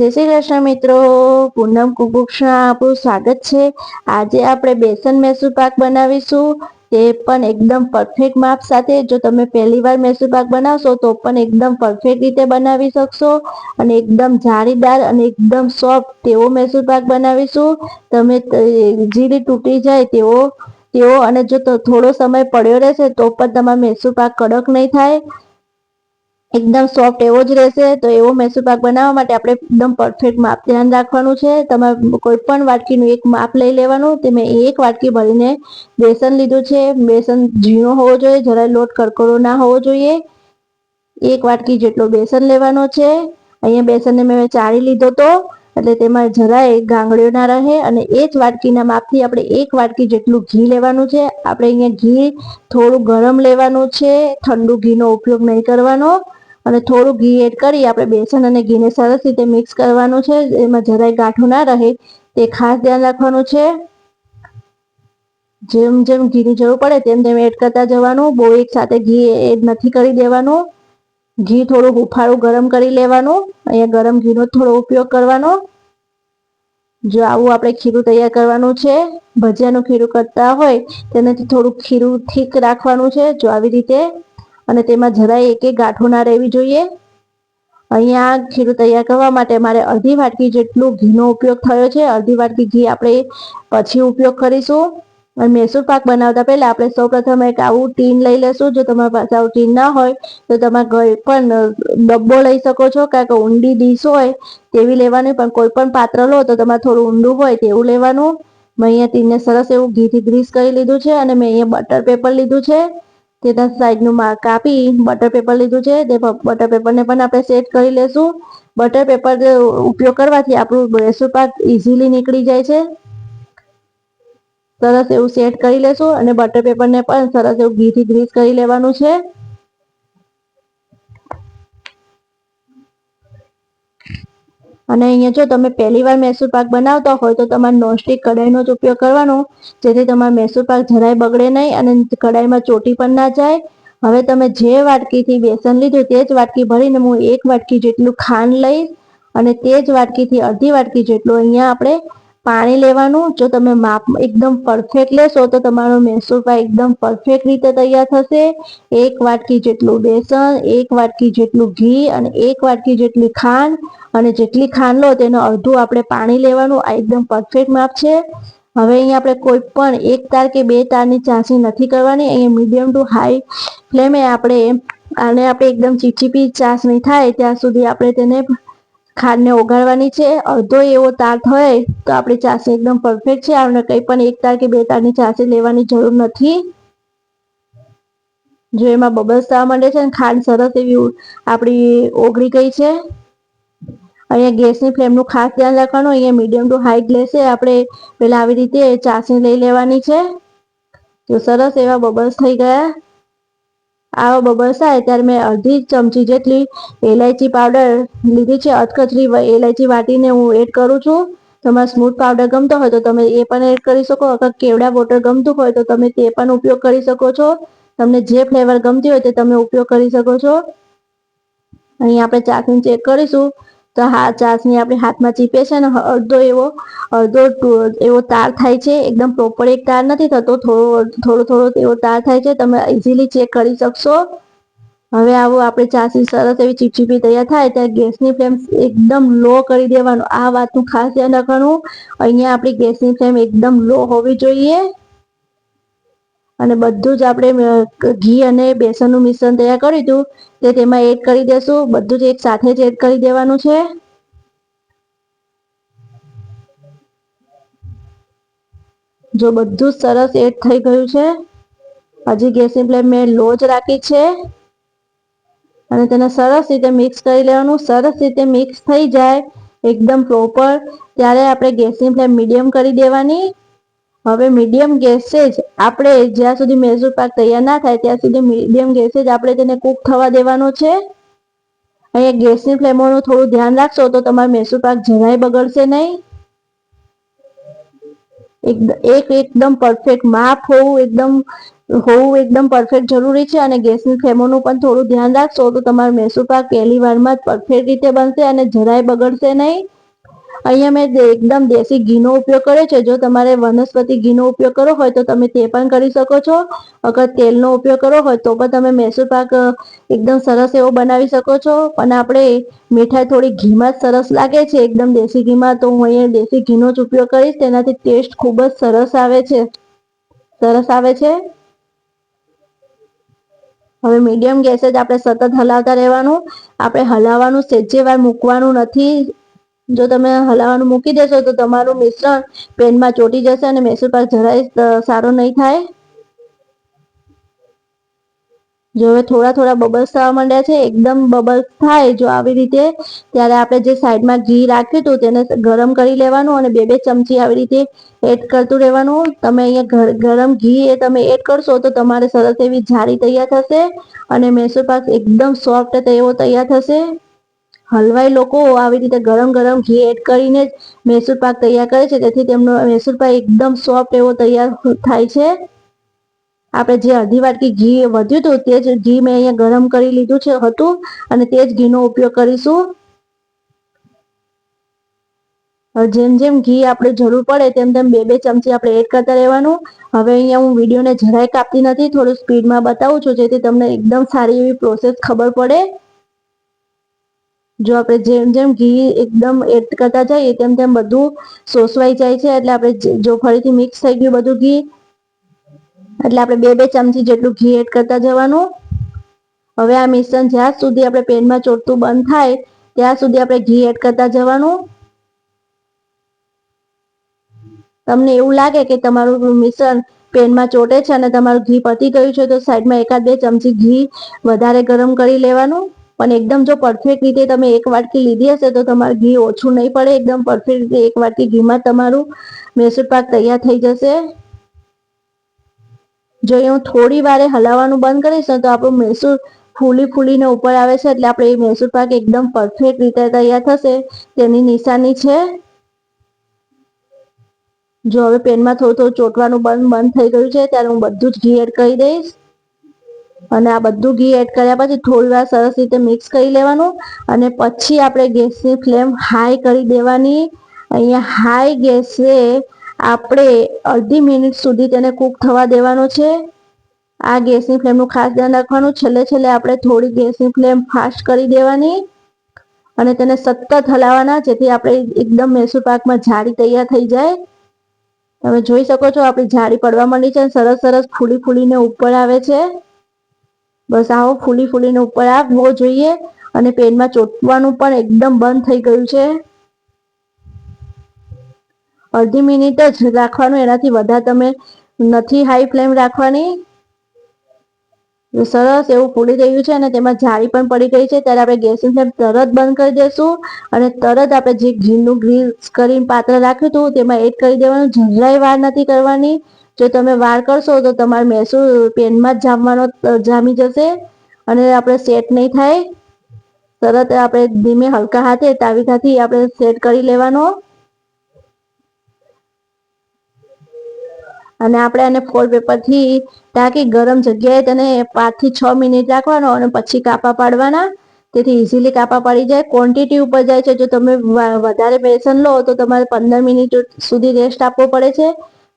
જય શ્રી કૃષ્ણ મિત્રો. પૂનમ કુકુક્ષમાં આપણું સ્વાગત છે. આજે આપણે બેસન મેસૂર પાક બનાવીશું. તે પણ એકદમ પરફેક્ટ માપ સાથે. જો તમે પહેલી વાર મેસૂર પાક બનાવશો, તો પણ એકદમ પરફેક્ટ રીતે બનાવી શકશો. અને એકદમ જાળીદાર અને એકદમ સોફ્ટ તેવો મેસૂર પાક બનાવીશું. તમે જીરી તૂટી જાય તેવો તેવો અને જો થોડો સમય પડ્યો રહેશે, તો પણ તમારો મેસૂર પાક કડક નહીં થાય. એકદમ સોફ્ટ એવો જ રહેશે, તો એવો મૈસૂર પાક બનાવવા માટે આપણે એકદમ પરફેક્ટ માપ ધ્યાન રાખવાનું છે. તમારે કોઈ પણ વાટકીનું એક માપ લઈ લેવાનું, તે મેં એક વાટકી ભરીને બેસન લીધું છે. બેસન ઝીણો હોવો જોઈએ, જરાય લોટ કરકરો ના હોવો જોઈએ. એક વાટકી જેટલો બેસન લેવાનો છે. અહીંયા બેસનને મેં ચાળી લીધો તો, એટલે તેમાં જરાય ગાંગડીઓ ના રહે અને એ જ વાટકીના માપથી આપણે એક વાટકી જેટલું ઘી લેવાનું છે. આપણે અહીંયા ઘી થોડું ગરમ લેવાનું છે. ઠંડુ ઘીનો ઉપયોગ નહીં કરવાનો. અને થોડું ઘી એડ કરી આપણે બેસન અને ઘીને સરસ રીતે મિક્સ કરવાનું છે. એમાં જરાય ગાંઠું ના રહે. તે ખાસ ધ્યાન રાખવાનું છે. જેમ જેમ ઘીની જરૂર પડે તેમ તેમ એડ કરતા જવાનું. બહુ એક સાથે ઘી એડ નથી કરી દેવાનું. ઘી થોડું હુફાળું ગરમ કરી લેવાનું. અહીંયા ગરમ ઘીનો થોડો ઉપયોગ કરવાનો. જો આવું આપણે ખીરું તૈયાર કરવાનું છે. ભજીયાનું ખીરું કરતા હોય તેનાથી થોડું ખીરું ઠીક રાખવાનું છે. જો આવી રીતે અને તેમાં જરાય એક એક ગાંઠો ના રહેવી જોઈએ. અહીંયા ખીરું તૈયાર કરવા માટે મારે અડધી વાટકી જેટલું ઘીનો ઉપયોગ થયો છે. અડધી વાટકી ઘી આપણે પછી ઉપયોગ કરીશું. અને મૈસૂર પાક બનાવતા પહેલા આપણે સૌ પ્રથમ એક આવું ટીન લઈ લેશું. જો તમારી પાસે આવું ટીન ના હોય, તો તમે કોઈ પણ ડબ્બો લઈ શકો છો. કારણ કે ઊંડી ડીશ હોય, તેવી લેવાની. પણ કોઈ પણ પાત્ર લો, તો તમારે થોડું ઊંડું હોય તેવું લેવાનું. મેં અહીંયા ટીનને સરસ એવું ઘીથી ગ્રીસ કરી લીધું છે અને મેં અહીંયા બટર પેપર લીધું છે. તેના સાઈડનું કાપી બટર પેપર લીધું છે, તે બટર પેપરને પણ આપણે સેટ કરી લેશું. બટર પેપર ઉપયોગ કરવાથી આપણું મૈસૂર પાક ઇઝીલી નીકળી જાય છે. સરસ એવું સેટ કરી લેશું અને બટર પેપરને પણ સરસ એવું ઘીથી ગ્રીસ કરી લેવાનું છે. અને અહીંયા જો તમે પહેલી વાર મૈસૂર પાક બનાવતા હોય તો તમારે નોનસ્ટિક કઢાઈનો જ ઉપયોગ કરવાનો. જેથી તમારો મૈસૂર પાક જરાય બગડે નહીં અને કઢાઈમાં ચોટી પણ ના જાય. હવે તમે જે વાટકીથી બેસન લીધું તે જ વાટકી ભરીને હું એક વાટકી જેટલું ખાંડ લઈશ અને તે જ વાટકીથી અડધી વાટકી જેટલું અહીંયા આપણે પાણી લેવાનું, જો તમે માપ એકદમ પરફેક્ટ લેશો, તો તમારો મૈસૂર પાક એકદમ પરફેક્ટ રીતે તૈયાર થશે. એક વાટકી જેટલું બેસન, એક વાટકી જેટલું ઘી અને એક વાટકી જેટલી ખાંડ. અને જેટલી ખાંડ લો, તેનું અડધું આપણે પાણી લેવાનું. આ એકદમ પરફેક્ટ માપ છે. હવે અહીંયા આપણે કોઈ પણ એક તાર કે બે તારની ચાસણી નથી કરવાની. અહીંયા મીડિયમ ટુ હાઈ ફ્લેમે આપણે, આને આપણે એકદમ ચીપચીપી ચાસણી થાય, ત્યાં સુધી આપણે તેને ખાંડને ઓગાળવાની છે. અડધો એવો તાર થાય તો આપણી ચાસણી એકદમ પરફેક્ટ છે. આપણે કંઈ પણ એક તાર કે બે તારની ચાસણી લેવાની જરૂર નથી. જો એમાં બબલ્સ થવા માંડે છે અને ખાંડ સરસ એવી આપણી ઓગળી ગઈ છે. અહીંયા ગેસની ફ્લેમનું ખાસ ધ્યાન રાખવાનું. અહીંયા મીડિયમ ટુ હાઈ ગ્લેસે આપણે પેલા આવી રીતે ચાસણી લઈ લેવાની છે. તો સરસ એવા બબલ્સ થઈ ગયા. આવા બબલ થાય ત્યારે મેં અડધી ચમચી જેટલી એલાયચી પાવડર લીધી છે. અધકચરી એલાયચી વાટીને હું એડ કરું છું. તમારે સ્મૂથ પાવડર ગમતો હોય તો તમે એ પણ એડ કરી શકો. અથવા કેવડા વોટર ગમતું હોય તો તમે તે પણ ઉપયોગ કરી શકો છો. તમને જે ફ્લેવર ગમતી હોય તે તમે ઉપયોગ કરી શકો છો. અહીં આપણે ચાસણી ચેક કરીશું. તો હા, ચાસણી આપણી હાથમાં ચીપે છે ને અડધો એવો અડધો એવો તાર થાય છે, એકદમ પ્રોપર એક તાર નથી થતો, થોડો થોડો થોડો એવો તાર થાય છે, તમે ઇઝીલી ચેક કરી શકશો. હવે આવો આપણે ચાસણી સરસ એવી ચીપચીપી તૈયાર થાય ત્યારે ગેસની ફ્લેમ એકદમ લો કરી દેવાનું. આ વાતનું ખાસ ધ્યાન રાખવાનું. અહીંયા આપણી ગેસની ફ્લેમ એકદમ લો હોવી જોઈએ. અને બધું જ આપણે ઘી અને બેસનનું મિશ્રણ તૈયાર કર્યું હતું, તે તેમાં એડ કરી દેશું. બધું જ એક સાથે જ એડ કરી દેવાનું છે. જો બધું સરસ એડ થઈ ગયું છે, હજી ગેસની ફ્લેમ મેં લો જ રાખી છે. અને તેને સરસ રીતે મિક્સ કરી લેવાનું. સરસ રીતે મિક્સ થઈ જાય, એકદમ પ્રોપર. ત્યારે આપણે ગેસની ફ્લેમ મીડિયમ કરી દેવાની. હવે મીડિયમ ગેસે જ. આપણે જ્યાં સુધી મૈસૂર પાક તૈયાર ના થાય, ત્યાં સુધી મીડિયમ ગેસે જ. આપણે તેને કૂક થવા દેવાનો છે. અહીંયા ગેસની ફ્લેમોનું થોડું ધ્યાન રાખશો તો તમારો મૈસૂર પાક જરાય બગડશે નહીં. એક એકદમ પરફેક્ટ માપ હોવું એકદમ હોવું એકદમ પરફેક્ટ જરૂરી છે અને ગેસની ફ્લેમોનું પણ થોડું ધ્યાન રાખશો તો તમારો મૈસૂર પાક પહેલી વારમાં પરફેક્ટ રીતે બનશે અને જરાય બગડશે નહીં. અહીંયા મેં એકદમ દેશી ઘીનો ઉપયોગ કર્યો છે. જો તમારે વનસ્પતિ ઘીનો ઉપયોગ કરવો હોય તો તમે તે પણ કરી શકો છો. અગર તેલનો ઉપયોગ કરવો હોય તો પણ તમે મૈસૂર પાક એકદમ સરસ એવો બનાવી શકો છો. પણ આપણે મીઠાઈ થોડી ઘીમાં જ સરસ લાગે છે. એકદમ દેશી ઘીમાં તો હું અહીંયા દેશી ઘીનો જ ઉપયોગ કરીશ. તેનાથી ટેસ્ટ ખૂબ જ સરસ આવે છે. સરસ આવે છે. હવે મીડિયમ ગેસે જ આપણે સતત હલાવતા રહેવાનું. આપણે હલાવવાનું સેજે વાર મૂકવાનું નથી. જો તમે હલાવવાનું મૂકી દેશો તો તમારું મિશ્રણ પેનમાં ચોટી જશે અને મૈસૂર પાક જરાય સારો નહીં થાય. જો હવે થોડા થોડા બબલ્સ થવા માંડ્યા છે, એકદમ બબલ્સ થાય જો આવી રીતે, ત્યારે આપણે જે સાઈડમાં ઘી રાખ્યું હતું તેને ગરમ કરી લેવાનું અને બે બે ચમચી આવી રીતે એડ કરતું રહેવાનું. તમે અહીંયા ગરમ ઘી એ તમે એડ કરશો તો તમારે સરસ એવી જાળી તૈયાર થશે અને મૈસૂર પાક એકદમ સોફ્ટ એવો તૈયાર થશે. હલવાઈ લોકો આવી રીતે ગરમ ગરમ ઘી એડ કરીને જ મૈસૂર પાક તૈયાર કરે છે. તેથી તેમનો મૈસૂર પાક એકદમ સોફ્ટ એવો તૈયાર થાય છે. આપણે જે અડધી વાટકી ઘી વધ્યું હતું તે જ ઘી મેં અહીંયા ગરમ કરી લીધું છે હતું અને તે જ ઘીનો ઉપયોગ કરીશું. જેમ જેમ ઘી આપણે જરૂર પડે તેમ તેમ બે બે ચમચી આપણે એડ કરતા રહેવાનું. હવે અહીંયા હું વિડીયોને જરાય કાપતી નથી, થોડું સ્પીડમાં બતાવું છું જેથી તમને એકદમ સારી એવી પ્રોસેસ ખબર પડે. જો આપણે જેમ જેમ ઘી એકદમ એડ કરતા જઈએ, તેમ તેમ બધું સોસવાઈ જાય છે. એટલે આપણે જો ફરીથી મિક્સ થઈ ગયું બધું ઘી, એટલે આપણે બે બે ચમચી જેટલું ઘી એડ કરતા જવાનું. હવે આ મિશ્રણ જ્યાં સુધી આપણે પેનમાં ચોટતું બંધ થાય, ત્યાં સુધી આપણે ઘી એડ કરતા જવાનું. તમને એવું લાગે કે તમારું મિશ્રણ પેનમાં ચોટે છે અને તમારું ઘી પતી ગયું છે, તો સાઈડમાં એકાદ બે ચમચી ઘી વધારે ગરમ કરી લેવાનું. પણ એકદમ જો પરફેક્ટ રીતે તમે એક વાટકી લીધી હશે તો તમારું ઘી ઓછું નહીં પડે. એકદમ પરફેક્ટ રીતે એક વાટકી ઘીમાં તમારું મૈસૂર પાક તૈયાર થઈ જશે. જો એ હું થોડી વારે હલાવવાનું બંધ કરીશ ને તો આપણું મૈસૂર ફૂલી ફૂલીને ઉપર આવે છે એટલે આપણે એ મૈસૂર પાક એકદમ પરફેક્ટ રીતે તૈયાર થશે. તેની નિશાની છે. જો હવે પેનમાં થોડું થોડું ચોટવાનું બંધ બંધ થઈ ગયું છે, ત્યારે હું બધું જ ઘી એડ કરી દઈશ. અને આ બધું ઘી એડ કર્યા પછી થોડી વાર સરસ રીતે મિક્સ કરી લેવાનું અને પછી આપણે ગેસની ફ્લેમ હાઈ કરી દેવાની. અહીંયા હાઈ ગેસે આપણે અડધી મિનિટ સુધી તેને કૂક થવા દેવાનો છે. આ ગેસની ફ્લેમનું ખાસ ધ્યાન રાખવાનું. છેલ્લે છેલ્લે આપણે થોડી ગેસની ફ્લેમ ફાસ્ટ કરી દેવાની અને તેને સતત હલાવવાના જેથી આપણે એકદમ મૈસૂર પાકમાં જાળી તૈયાર થઈ જાય. તમે જોઈ શકો છો આપણી જાળી પડવા માંડી છે સરસ સરસ ફૂલી ફૂલીને ઉપર આવે છે. બસ આવો ફૂલી ફૂલીને ઉપર આવવો જોઈએ. અને પેનમાં ચોટવાનું પણ એકદમ બંધ થઈ ગયું છે. અડધી મિનિટ જ રાખવાનું, એનાથી વધારે તમે નથી હાઈ ફ્લેમ રાખવાની. સરસ એવું ફૂલી રહ્યું છે અને તેમાં જાળી પણ પડી ગઈ છે. ત્યારે આપણે ગેસની ફ્લેમ તરત બંધ કરી દઈશું અને તરત આપણે જે ઘીનું ગ્રીસ કરીને પાત્ર રાખ્યું હતું, તેમાં એડ કરી દેવાનું. જરાય વાર નથી કરવાની. જો તમે વાર કરશો તો તમારે મૈસૂર પેનમાં જ જામવાનો જામી જશે અને આપણે સેટ નહીં થાય. તરત આપણે ધીમે હલકા હાથે તાવીથાથી આપણે સેટ કરી લેવાનો. અને આપણે આને ફોલ પેપરથી ટાંકી ગરમ જગ્યાએ તેને પાંચથી છ મિનિટ રાખવાનો અને પછી કાપા પાડવાના. તેથી ઇઝીલી કાપા પાડી જાય. ક્વોન્ટિટી ઉપર જાય છે. જો તમે વધારે બેસન લો તો તમારે પંદર મિનિટ સુધી રેસ્ટ આપવો પડે છે.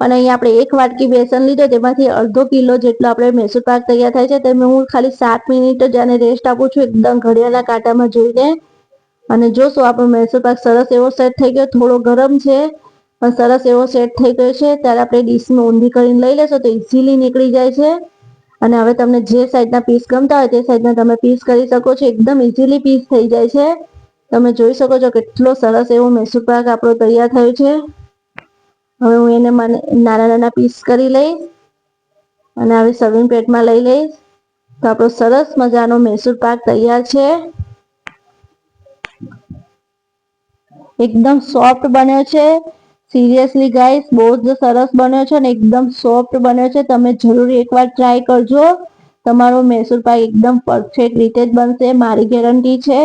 પણ અહીંયા આપણે એક વાટકી બેસન લીધો, તેમાંથી અડધો કિલો જેટલો આપણે મૈસૂર પાક તૈયાર થાય છે. તેમાં હું ખાલી સાત મિનિટ જ આને રેસ્ટ આપું છું, એકદમ ઘડિયાળના કાંટામાં જોઈને. અને જોશું, આપણો મૈસૂર પાક સરસ એવો સેટ થઈ ગયો. થોડો ગરમ છે, પણ સરસ એવો સેટ થઈ ગયો છે. ત્યારે આપણે ડીશમાં ઊંધી કરીને લઈ લેશો, તો ઇઝીલી નીકળી જાય છે. અને હવે તમને જે સાઈડના પીસ ગમતા હોય, તે સાઈડના તમે પીસ કરી શકો છો. એકદમ ઇઝીલી પીસ થઈ જાય છે. તમે જોઈ શકો છો કેટલો સરસ એવો મૈસૂર પાક આપણો તૈયાર થયો છે. હવે હું એને નાના નાના પીસ કરી લઈશ અને આવી સર્વિંગ પ્લેટમાં લઈ લઈશ. તો આપણો સરસ મજાનો મૈસૂર પાક તૈયાર છે. એકદમ સોફ્ટ બન્યો છે. સિરિયસલી ગાઈસ બહુ જ સરસ બન્યો છે અને એકદમ સોફ્ટ બન્યો છે. તમે જરૂરી એકવાર ટ્રાય કરજો. તમારો મૈસૂર પાક એકદમ પરફેક્ટ રીતે જ બનશે. મારી ગેરંટી છે.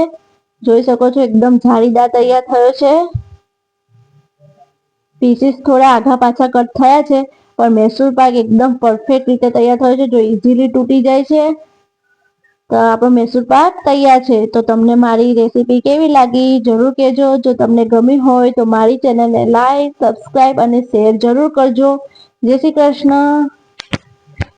જોઈ શકો છો, એકદમ જાળીદાર તૈયાર થયો છે. પીસીસ થોડા આઘા પાછા કટ થયા છે, પણ મૈસૂર પાક એકદમ પરફેક્ટ રીતે તૈયાર થયો છે. જો ઇઝીલી તૂટી જાય છે, તો આપણો મૈસૂર પાક તૈયાર છે. તો તમને મારી રેસીપી કેવી લાગી જરૂર કહેજો. જો તમને ગમી હોય તો મારી ચેનલને લાઈક સબસ્ક્રાઈબ અને શેર જરૂર કરજો. જય શ્રી કૃષ્ણ.